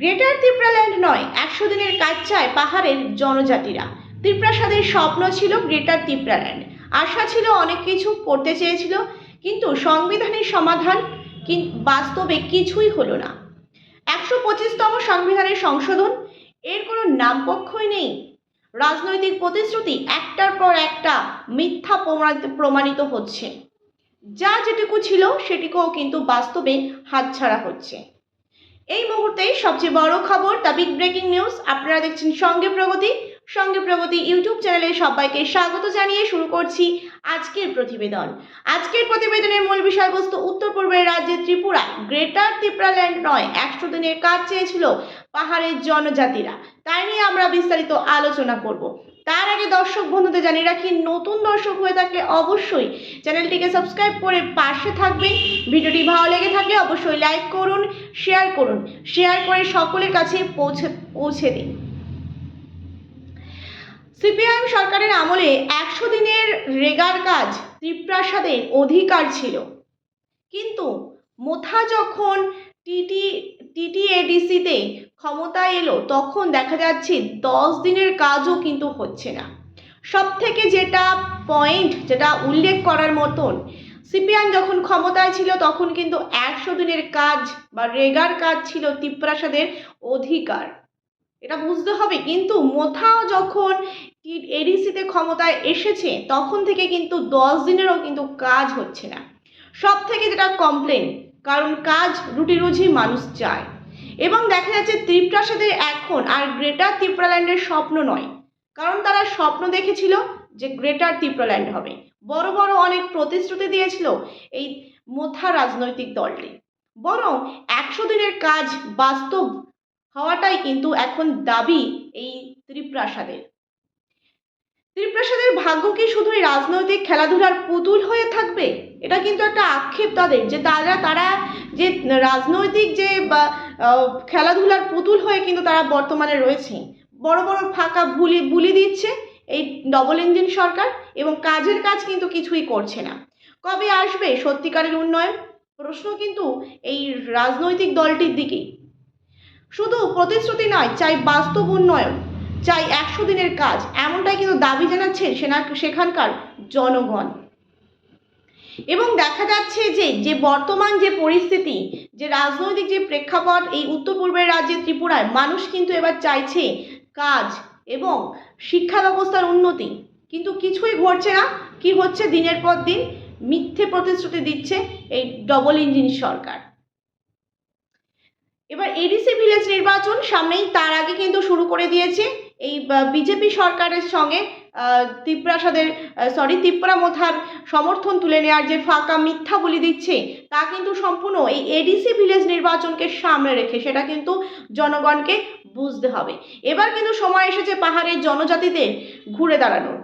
Greater Tripuraland নয়, একশো দিনের কাজ চায় পাহাড়ের জনজাতিরা। ত্রিপ্রাসাদের স্বপ্ন ছিল গ্রেটার ত্রিপুরাল্যান্ড আশা ছিল অনেক কিছু করতে চেয়েছিল, কিন্তু সংবিধানের সমাধান বাস্তবে কিছুই হলো না। একশো পঁচিশতম সংবিধানের সংশোধন, এর কোনো নামপক্ষই নেই। রাজনৈতিক প্রতিশ্রুতি একটার পর একটা মিথ্যা প্রমাণিত হচ্ছে। যা যেটুকু ছিল সেটুকুও কিন্তু বাস্তবে হাতছাড়া হচ্ছে। এই মুহূর্তে সবচেয়ে বড় খবর দ্য বিগ ব্রেকিং নিউজ। আপনারা দেখছেন সঙ্গে প্রগতি। সঙ্গে প্রগতি ইউটিউব চ্যানেলে সবাইকে স্বাগত জানিয়ে শুরু করছি আজকের প্রতিবেদন। আজকের প্রতিবেদনের মূল বিষয়বস্তু উত্তর পূর্বের রাজ্যে ত্রিপুরা গ্রেটার ত্রিপুরাল্যান্ড নয়, একশো দিনের কাজ চেয়েছিল পাহাড়ের জনজাতিরা। তাই নিয়ে আমরা বিস্তারিত আলোচনা করব। তার আগে দর্শক বন্ধুদের জানিয়ে রাখি, নতুন দর্শক হয়ে থাকলে অবশ্যই চ্যানেলটিকে সাবস্ক্রাইব করে পাশে থাকবেন। ভিডিওটি ভালো লেগে থাকলে অবশ্যই লাইক করুন, শেয়ার করুন। শেয়ার করে সকলের কাছে পৌঁছে পৌঁছে দিন। সিপিআইএম সরকারের আমলে একশো দিনের রেগার কাজ ত্রিপ্রাসাদের অধিকার ছিল। কিন্তু মোথা যখন টিটি, টিটিএডিসিতে ক্ষমতায় এলো, তখন দেখা যাচ্ছে দশ দিনের কাজও কিন্তু হচ্ছে না। সব থেকে যেটা পয়েন্ট যেটা উল্লেখ করার মতন, সিপিআইএম যখন ক্ষমতায় ছিল, তখন কিন্তু একশো দিনের কাজ বা রেগার কাজ ছিল তিপ্রাসাদের অধিকার। এটা বুঝতে হবে, কিন্তু মোথাও যখন এডিসিতে ক্ষমতায় এসেছে, তখন থেকে কিন্তু দশ দিনেরও কিন্তু কাজ হচ্ছে না। সব থেকে যেটা কমপ্লেন কারণ কাজ রুটি রুজি মানুষ চায়। এবং দেখা যাচ্ছে ত্রিপ্রাসাদের এখন আর গ্রেটার ত্রিপুরাল্যান্ডের স্বপ্ন নয়। কারণ তারা স্বপ্ন দেখেছিল যে গ্রেটার ত্রিপুরাল্যান্ড হবে। বড় বড় অনেক প্রতিশ্রুতি দিয়েছিল এই মোথা রাজনৈতিক দলটি। বরং একশো দিনের কাজ বাস্তব হওয়াটাই কিন্তু এখন দাবি এই ত্রিপ্রাসাদের। ত্রিপ্রাসাদের ভাগ্য কি শুধু এই রাজনৈতিক খেলাধুলার পুতুল হয়ে থাকবে? এটা কিন্তু একটা আক্ষেপ তাদের যে তারা তারা যে রাজনৈতিক যে বা, খেলাধুলার পুতুল হয়ে কিন্তু তারা বর্তমানে রয়েছে বড় বড় ফাঁকা ভুলি বুলি দিচ্ছে এই ডবল ইঞ্জিন সরকার এবং কাজের কাজ কিন্তু কিছুই করছে না। কবে আসবে সত্যিকারের উন্নয়ন? প্রশ্ন কিন্তু এই রাজনৈতিক দলটির দিকেই। শুধু প্রতিশ্রুতি নয় চাই বাস্তব উন্নয়ন চাই একশো দিনের কাজ এমনটাই কিন্তু দাবি জানাচ্ছেন সেনা সেখানকার জনগণ। এবং দেখা যাচ্ছে যে যে বর্তমান যে পরিস্থিতি, যে রাজনৈতিক যে প্রেক্ষাপট এই উত্তর পূর্বের রাজ্যে ত্রিপুরায়, মানুষ কিন্তু এবার চাইছে কাজ এবং শিক্ষা ব্যবস্থার উন্নতি। কিন্তু কিছুই ঘটছে না। কি হচ্ছে? দিনের পর দিন মিথ্যে প্রতিশ্রুতি দিচ্ছে এই ডবল ইঞ্জিন সরকার। এবার এডিসি ভিলেজ নির্বাচন সামনেই তার আগে কিন্তু শুরু করে দিয়েছে এই বিজেপি সরকারের সঙ্গে তিপ্রাসাদের সরি তিপ্রা মোথার সমর্থন তুলে নেওয়ার যে ফাঁকা মিথ্যা বলি দিচ্ছে, তা কিন্তু সম্পূর্ণ এই এডিসি ভিলেজ নির্বাচনকে সামনে রেখে সেটা কিন্তু জনগণকে বুঝতে হবে। এবার কিন্তু সময় এসেছে পাহাড়ের জনজাতিদের ঘুরে দাঁড়ানোর।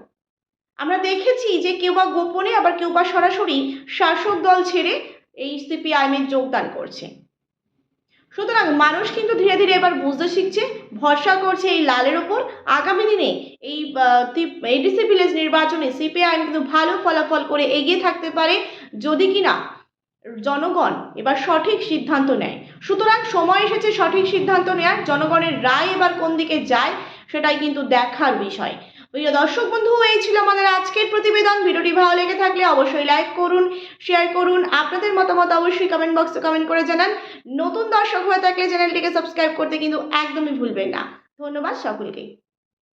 আমরা দেখেছি যে কেউ বা গোপনে, আবার কেউ বা সরাসরি শাসক দল ছেড়ে এই সিপিআইএমের যোগদান করছে। সুতরাং মানুষ কিন্তু ধীরে ধীরে এবার বুঝতে শিখছে, ভরসা করছে এই লালের ওপর। আগামী দিনে এই এডিসি ভিলেজ নির্বাচনে সিপিআইএম কিন্তু ভালো ফলাফল করে এগিয়ে থাকতে পারে যদি কিনা জনগণ এবার সঠিক সিদ্ধান্ত নেয়। সুতরাং সময় এসেছে সঠিক সিদ্ধান্ত নেওয়ার জনগণের রায় এবার কোন দিকে যায় সেটাই কিন্তু দেখার বিষয়। প্রিয় দর্শক বন্ধু, এই ছিল আমাদের আজকের প্রতিবেদন। ভিডিওটি ভালো লেগে থাকলে অবশ্যই লাইক করুন শেয়ার করুন। আপনাদের মতামত অবশ্যই কমেন্ট বক্সে কমেন্ট করে জানান। নতুন দর্শক হয়ে থাকলে চ্যানেলটিকে সাবস্ক্রাইব করতে কিন্তু একদমই ভুলবেন না। ধন্যবাদ সকলকে।